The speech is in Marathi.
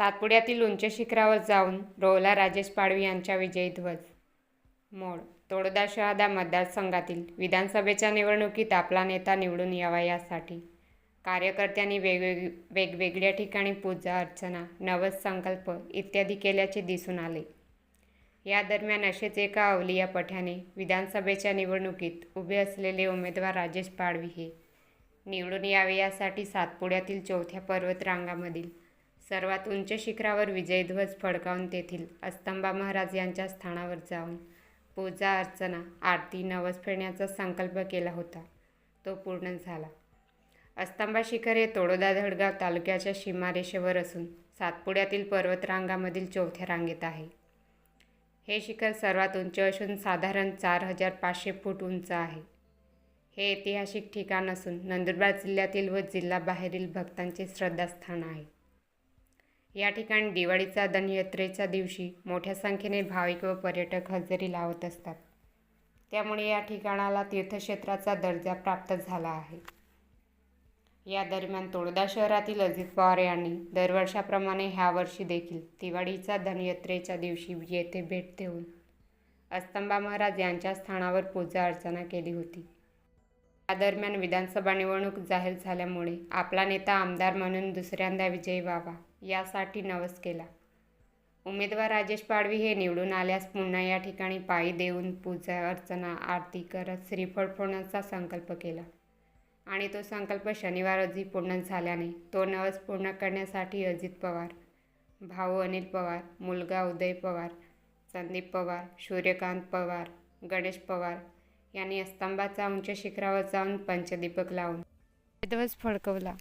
सातपुड्यातील उंच शिखरावर जाऊन रोवला राजेश पाडवी यांच्या विजयी ध्वज मोड. तोडदा शहादा मतदारसंघातील विधानसभेच्या निवडणुकीत आपला नेता निवडून यावा यासाठी. कार्यकर्त्यांनी वेगवेग वेगवेगळ्या ठिकाणी पूजा अर्चना नवस संकल्प इत्यादी केल्याचे दिसून आले. या दरम्यान असेच एका अवलिया पठ्याने विधानसभेच्या निवडणुकीत उभे असलेले उमेदवार राजेश पाडवी हे निवडून यावे यासाठी सातपुड्यातील चौथ्या पर्वतरांगामधील सर्वात उंच शिखरावर विजयध्वज फडकावून तेथील अस्तंबा महाराज यांच्या स्थानावर जाऊन पूजा अर्चना आरती नवस फेडण्याचा संकल्प केला होता. तो पूर्ण झाला. अस्तंबा शिखर हे तोडोदा धडगाव तालुक्याच्या सीमारेषेवर असून सातपुड्यातील पर्वतरांगामधील चौथ्या रांगेत आहे. हे शिखर सर्वात उंच असून साधारण चार हजार पाचशे फूट उंच आहे. हे ऐतिहासिक ठिकाण असून नंदुरबार जिल्ह्यातील व जिल्हाबाहेरील भक्तांचे श्रद्धास्थान आहे. या ठिकाणी दिवाळीचा धनयात्रेच्या दिवशी मोठ्या संख्येने भाविक व पर्यटक हजेरी लावत असतात. त्यामुळे या ठिकाणाला तीर्थक्षेत्राचा दर्जा प्राप्त झाला आहे. या दरम्यान तोडदा शहरातील अजित पवार यांनी दरवर्षाप्रमाणे ह्या वर्षी देखील दिवाळीच्या धनयात्रेच्या दिवशी येथे भेट देऊन अस्तंबा महाराज यांच्या स्थानावर पूजा अर्चना केली होती. या दरम्यान विधानसभा निवडणूक जाहीर झाल्यामुळे आपला नेता आमदार म्हणून दुसऱ्यांदा विजयी व्हावा. यासाठी नवस केला. उमेदवार राजेश पाडवी हे निवडून आल्यास पुन्हा या ठिकाणी पायी देऊन पूजा अर्चना आरती करत श्रीफळ फोडण्याचा संकल्प केला. आणि तो संकल्प शनिवार रोजी पूर्ण झाल्याने तो नवस पूर्ण करण्यासाठी अजित पवार भाऊ अनिल पवार मुलगा उदय पवार संदीप पवार सूर्यकांत पवार गणेश पवार यांनी स्तंभाचा उंच शिखरावर जाऊन पंचदीपक लावून ध्वज फडकवला.